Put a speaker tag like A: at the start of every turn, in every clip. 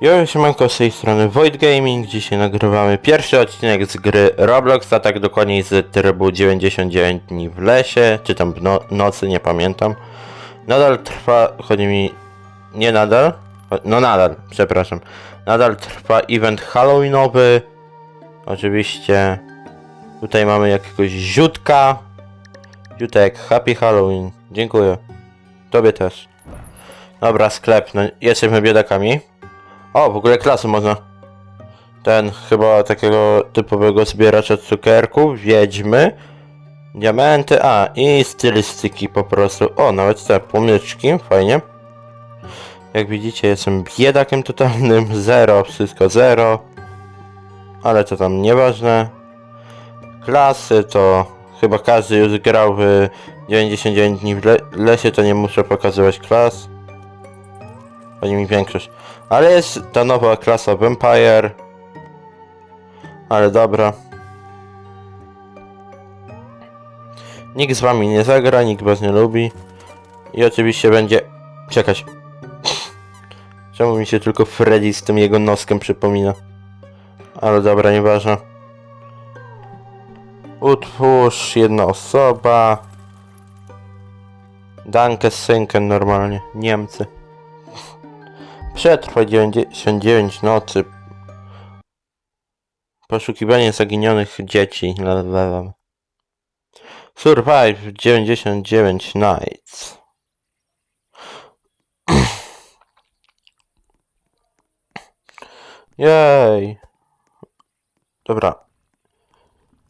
A: Jo, siemanko, z tej strony Void Gaming. Dzisiaj nagrywamy pierwszy odcinek z gry Roblox, a tak dokładniej z trybu 99 dni w lesie, czy tam w no nocy, nie pamiętam. Nadal trwa, chodzi mi, nie nadal, no nadal, przepraszam. Nadal trwa event halloweenowy. Oczywiście tutaj mamy jakiegoś ziutka. Ziutek, happy Halloween. Dziękuję. Tobie też. Dobra, sklep, no jesteśmy biedakami. O, w ogóle klasy można. Ten chyba takiego typowego zbieracza cukierków, wiedźmy, diamenty, a i stylistyki po prostu. O, nawet te płomyczki, fajnie. Jak widzicie, jestem biedakiem totalnym, zero, wszystko zero. Ale to tam nieważne. Klasy to chyba każdy już grał w 99 dni w le lesie, to nie muszę pokazywać klas. Chodzi mi większość. Ale jest ta nowa klasa Vampire. Ale dobra. Nikt z wami nie zagra, nikt was nie lubi. I oczywiście będzie... Czekać. Czemu mi się tylko Freddy z tym jego noskiem przypomina? Ale dobra, nieważne. Utwórz jedna osoba. Danke Synken normalnie. Niemcy. Przetrwaj 99 nocy. Poszukiwanie zaginionych dzieci. Survive 99 nights. Jej. Dobra.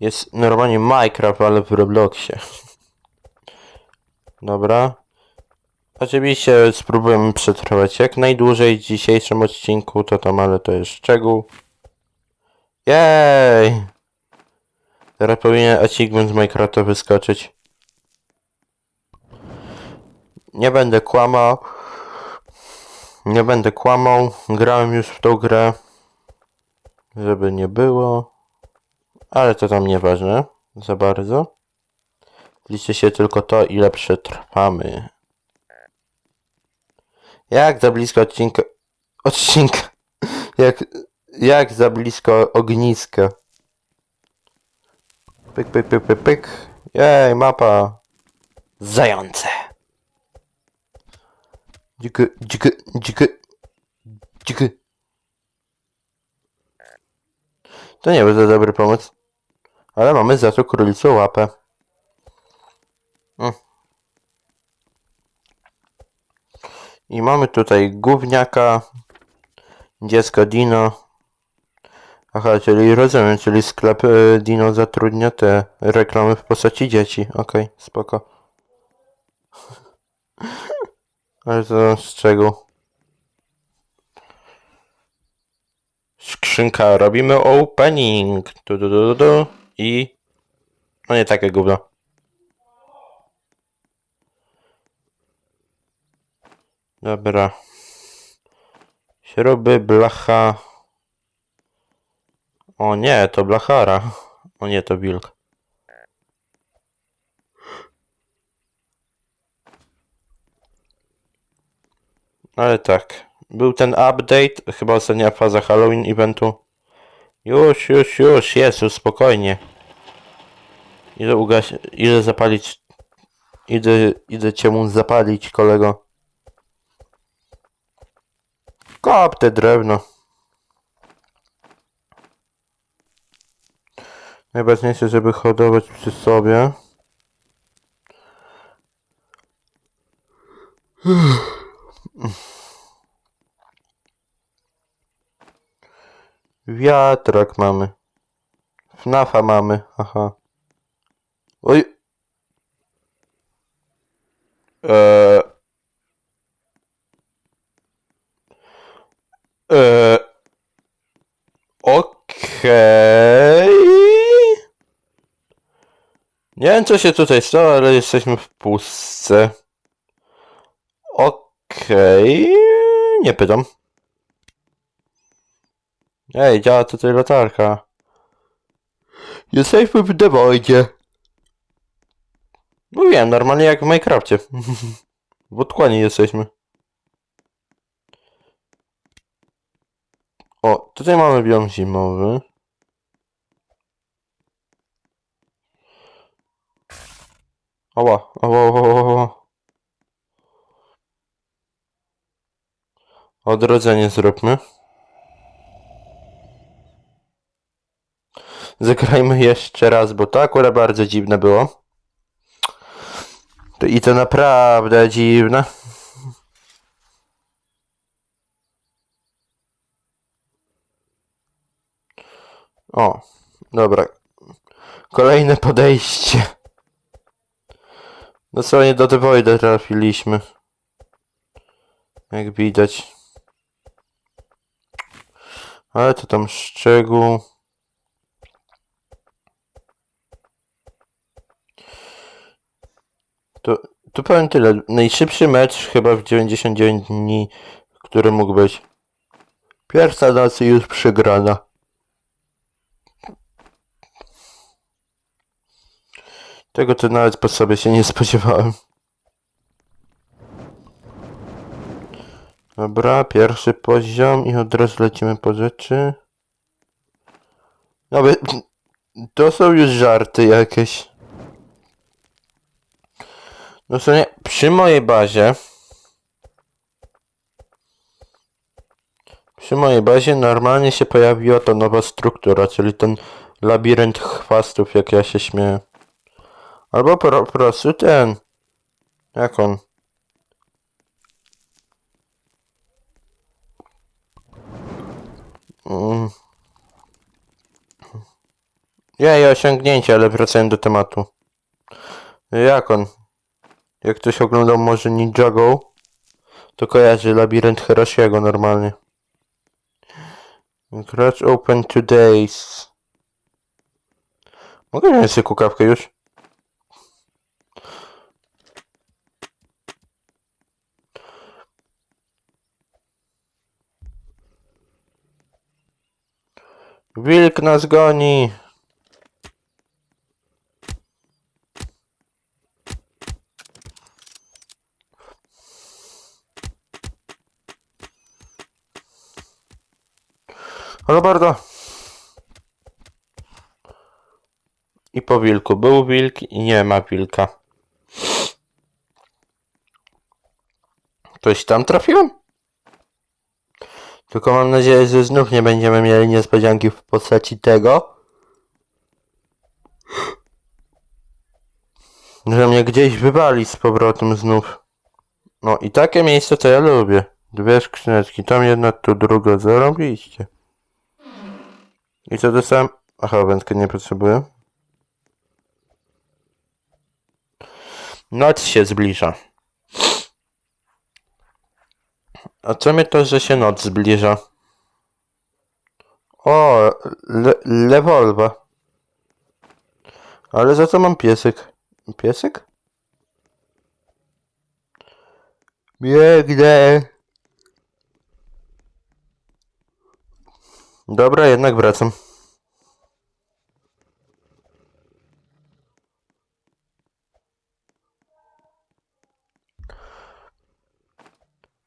A: Jest normalnie Minecraft, ale w Robloxie. Dobra. Oczywiście spróbujemy przetrwać jak najdłużej w dzisiejszym odcinku, to tam, ale to jest szczegół. Jej! Teraz powinien achievement z Minecrafta wyskoczyć. Nie będę kłamał. Nie będę kłamał. Grałem już w tą grę. Żeby nie było. Ale to tam nieważne. Za bardzo. Liczy się tylko to, ile przetrwamy. Jak za blisko odcinka... Odcinka... Jak... Jak za blisko ogniska. Pyk, pyk, pyk, pyk, pyk. Jej, mapa. Zające. Dziky, dziky, dziky. Dziky. To nie był za dobry pomysł. Ale mamy za to królicą łapę. Mm. I mamy tutaj gówniaka, dziecko Dino. Aha, czyli rozumiem, czyli sklep y, Dino zatrudnia te reklamy w postaci dzieci. Okej, spoko. Ale to z czego? Skrzynka, robimy opening. Tu, tu, tu, tu, tu. I... No nie takie gówno. Dobra. Śruby, blacha. O nie, to blachara. O nie, to wilk. Ale tak. Był ten update, chyba ostatnia faza Halloween eventu. Już, już, już, jest, już spokojnie. Idę ugaś... Idę zapalić... Idę, idę cię mu zapalić, kolego. Kop te drewno. Najważniejsze, żeby hodować przy sobie. Wiatrak mamy. FNAFa mamy, aha. Oj. Eee. Eee. Okej. Nie wiem co się tutaj stało, ale jesteśmy w pustce. Okej. Nie pytam. Ej, działa tutaj latarka. Jesteśmy w dewoidzie. Mówiłem, normalnie jak w Minecrafcie. w otchłani jesteśmy. O, tutaj mamy biom zimowy. Oła, oła, oła, oła. Odrodzenie zróbmy. Zagrajmy jeszcze raz, bo to akurat bardzo dziwne było. To I to naprawdę dziwne. O, dobra. Kolejne podejście. No co nie do The Voida trafiliśmy. Jak widać. Ale to tam szczegół. To, to powiem tyle. Najszybszy mecz chyba w 99 dni, który mógł być. Pierwsza noc już przegrana. Tego to nawet po sobie się nie spodziewałem. Dobra, pierwszy poziom i od razu lecimy po rzeczy. No. To są już żarty jakieś. No w sumie przy mojej bazie przy mojej bazie normalnie się pojawiła ta nowa struktura, czyli ten labirynt chwastów, jak ja się śmieję. Albo po, prostu ten. Jak on? Mm. Jej, osiągnięcie, ale wracając do tematu. Jak on? Jak ktoś oglądał może Ninjago, to kojarzy labirynt Hiroshiego normalnie. Gracz open two days. Mogę wziąć sobie kukawkę już? Wilk nas goni! Roberto. I po wilku. Był wilk i nie ma wilka. Coś tam trafiłem? Tylko mam nadzieję, że znów nie będziemy mieli niespodzianki w postaci tego. Że mnie gdzieś wywali z powrotem znów. No i takie miejsce to ja lubię. Dwie skrzyneczki, tam jedna, tu druga, zarobiliście. I co dostałem? Aha, wędkę nie potrzebuję. Noc się zbliża. A co mnie to, że się noc zbliża? O, le lewolwa. Ale za co mam piesek? Piesek? Biegnę. Dobra, jednak wracam.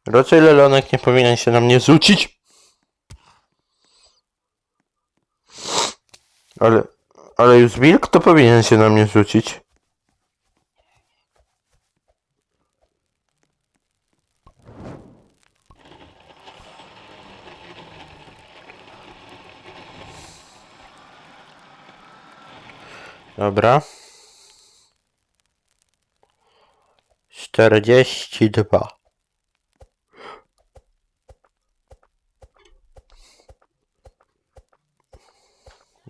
A: Raczej Lelonek nie powinien się na mnie rzucić. Ale, ale już wilk to powinien się na mnie rzucić. Dobra. 42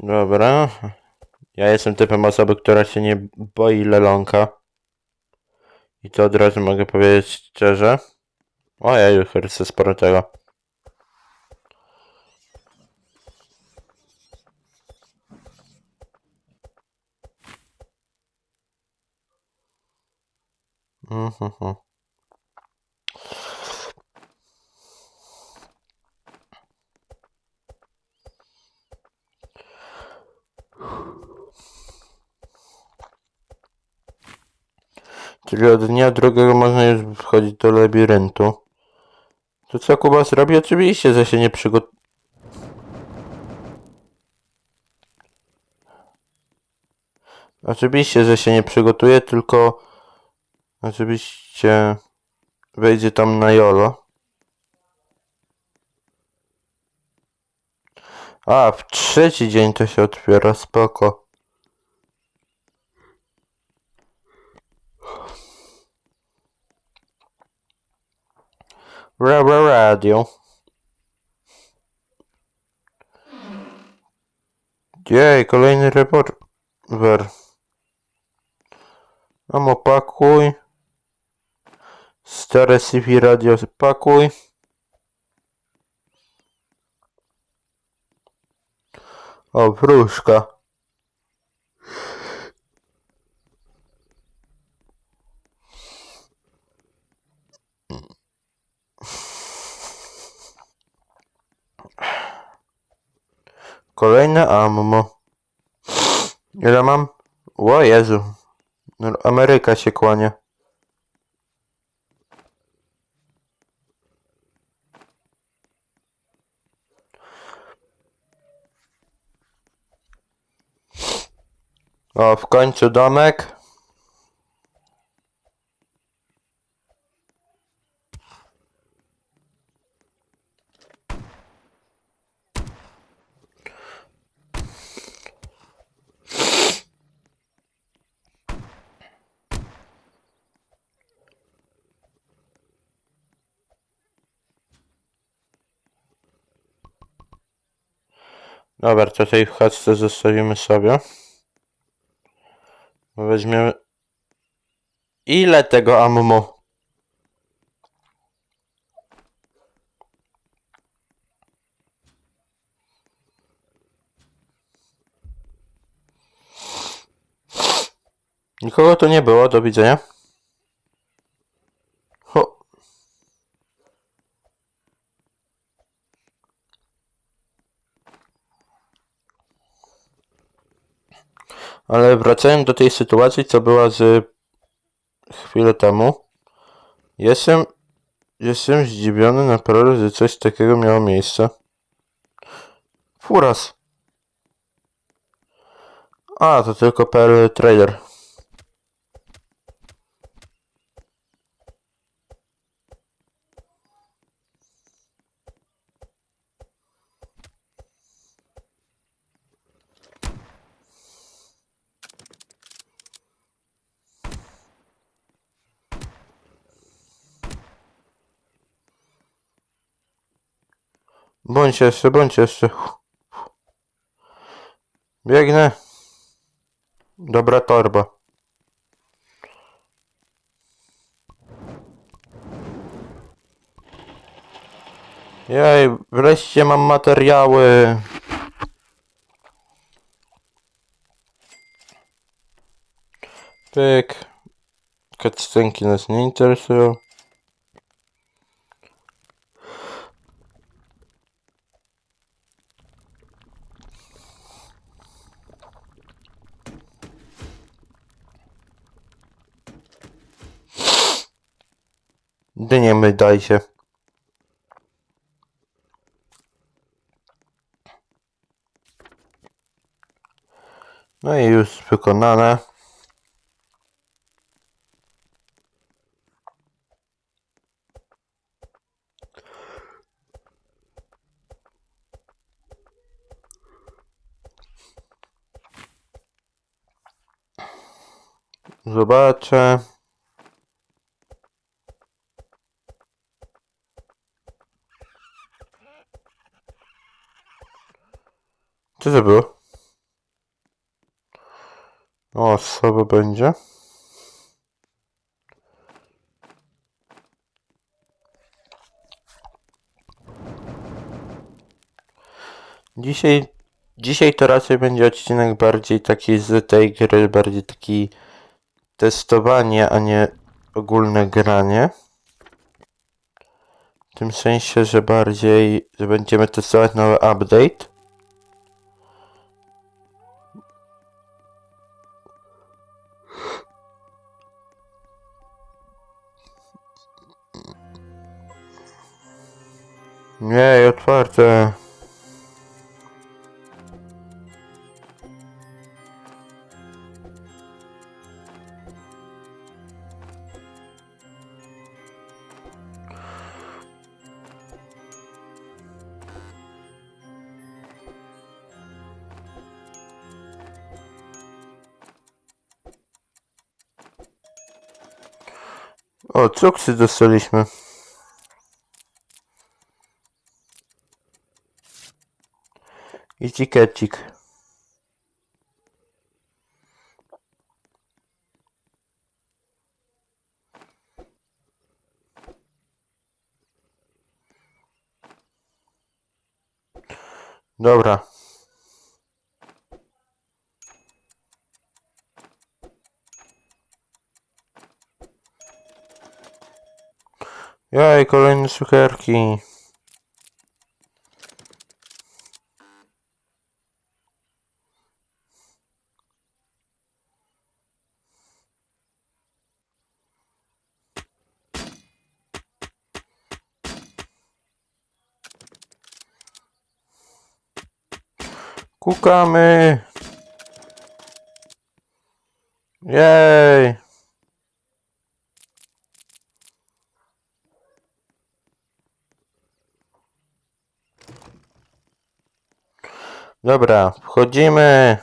A: Dobra. Ja jestem typem osoby, która się nie boi lelonka. I to od razu mogę powiedzieć szczerze. O, ja już chcę sporo tego. Mhm. Czyli od dnia drugiego można już wchodzić do labiryntu. To co Kuba zrobi? Oczywiście, że się nie przygot... Oczywiście, że się nie przygotuje, tylko... Oczywiście... Wejdzie tam na jolo. A, w trzeci dzień to się otwiera, spoko. Radio. Jej, kolejny rewolwer. Amo pakuj. Stare CV radio pakuj. O, wróżka. Kolejne ammo. Ile mam? O Jezu. No, Ameryka się kłania. O, w końcu domek. Dobra, tutaj w chatce zostawimy sobie. Weźmiemy... Ile tego ammo? Nikogo tu nie było, do widzenia. Ale wracając do tej sytuacji, co była z chwilę temu. Jestem, jestem zdziwiony naprawdę, że coś takiego miało miejsce. Furas. A, to tylko PL Trader. Bądź jeszcze, bądź jeszcze. Biegnę. Dobra torba. Jej, wreszcie mam materiały. Pyk. Cutscenki nas nie interesują. Dynie my dajcie. No i już wykonane. Zobaczę. Co to było? O, słabo będzie. Dzisiaj, dzisiaj to raczej będzie odcinek bardziej taki z tej gry, bardziej taki testowanie, a nie ogólne granie. W tym sensie, że bardziej, że będziemy testować nowy update. Nie, otwarte. O, cuksy dostaliśmy. I tikecik. Dobra. Jaj, kolejne cukierki. Kukamy. Jej. Dobra, wchodzimy.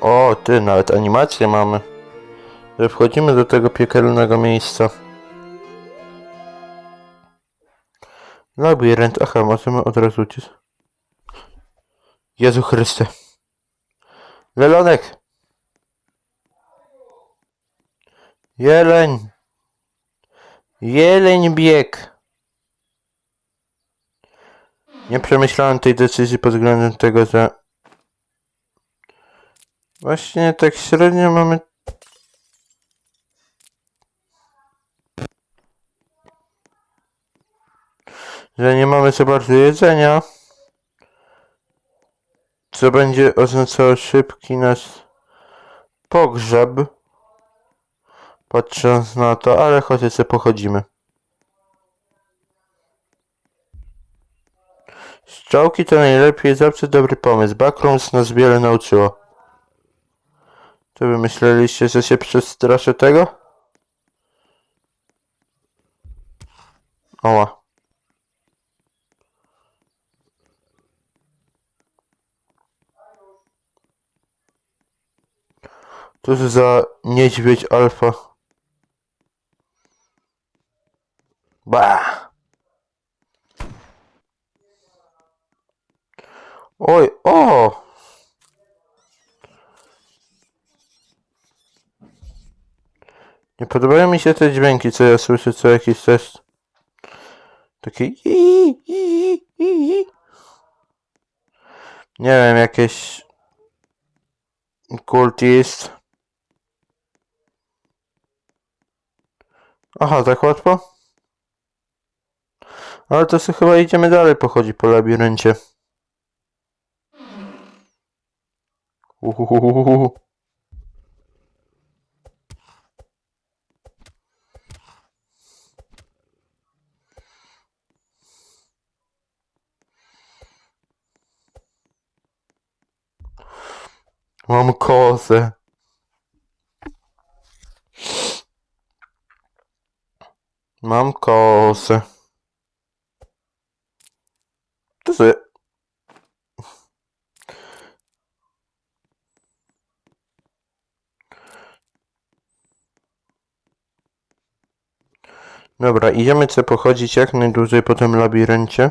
A: O, ty, nawet animację mamy. Wchodzimy do tego piekielnego miejsca. Labirynt, aha, możemy od razu uciec. Jezu Chryste. Lelonek! Jeleń! Jeleń bieg! Nie przemyślałem tej decyzji pod względem tego, że właśnie tak średnio mamy że nie mamy za bardzo jedzenia co będzie oznaczało szybki nasz pogrzeb patrząc na to, ale chociaż sobie pochodzimy Strzałki to najlepiej, zawsze dobry pomysł. Backrooms nas wiele nauczyło. Czy wy myśleliście, że się przestraszę tego? Oła. To za niedźwiedź alfa? Bah! Oj, o! Nie podobają mi się te dźwięki, co ja słyszę co jakiś czas. Takie. Nie wiem, jakieś kultist. Aha, tak łatwo? Ale to sobie chyba idziemy dalej pochodzi po labiryncie. Uhuhuhuhu. Mam kozę. Mam. To sobie... Dobra, idziemy sobie pochodzić jak najdłużej po tym labiryncie.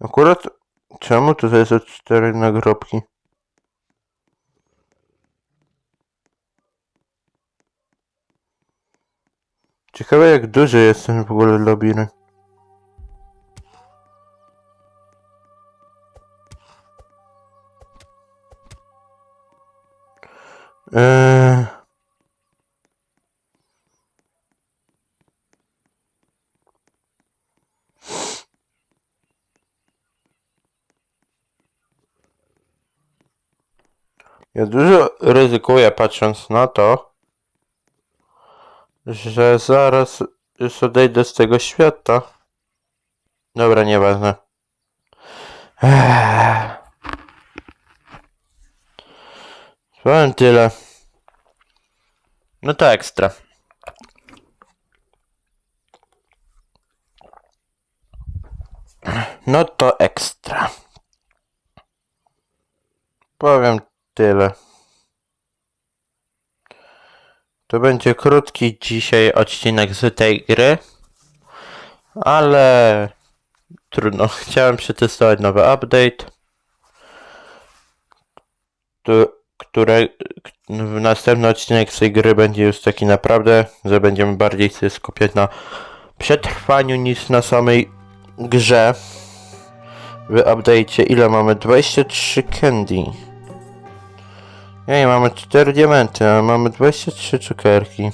A: Akurat czemu tutaj są cztery nagrobki? Ciekawe jak duży jest ten w ogóle labirynt. Eee... Ja dużo ryzykuję patrząc na to, że zaraz już odejdę z tego świata. Dobra, nieważne. Ech. Powiem tyle. No to ekstra. No to ekstra. Powiem tyle. To będzie krótki dzisiaj odcinek z tej gry, ale trudno. Chciałem przetestować nowy update, które następny odcinek z tej gry będzie już taki naprawdę, że będziemy bardziej się skupiać na przetrwaniu niż na samej grze. W update'cie ile mamy? 23 candy. Nie, mamy 4 diamenty, a mamy 23 cukierki.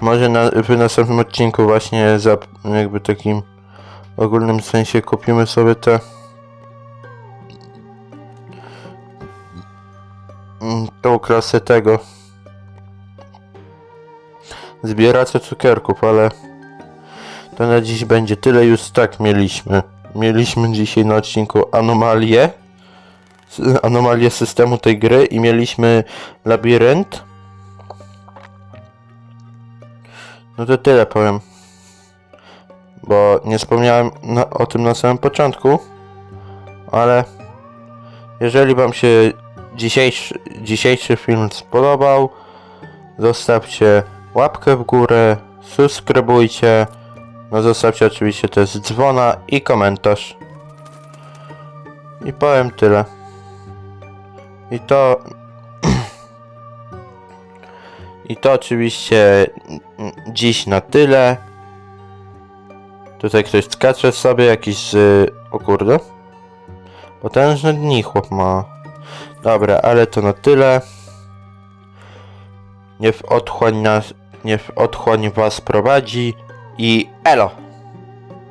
A: Może na, w następnym odcinku właśnie za jakby takim ogólnym sensie kupimy sobie te mm, tą klasę tego zbieracze cukierków, ale to na dziś będzie tyle już tak mieliśmy. Mieliśmy dzisiaj na odcinku anomalię anomalię systemu tej gry i mieliśmy labirynt. No to tyle powiem. Bo nie wspomniałem na, o tym na samym początku, ale jeżeli Wam się dzisiejszy, dzisiejszy film spodobał, zostawcie łapkę w górę, subskrybujcie, no zostawcie oczywiście też dzwona i komentarz. I powiem tyle. I to. I to oczywiście dziś na tyle. Tutaj ktoś skacze sobie jakiś. O kurde. Potężne dni chłop ma. Dobra, ale to na tyle. Niech otchłań nas. Niech otchłań was prowadzi. I elo!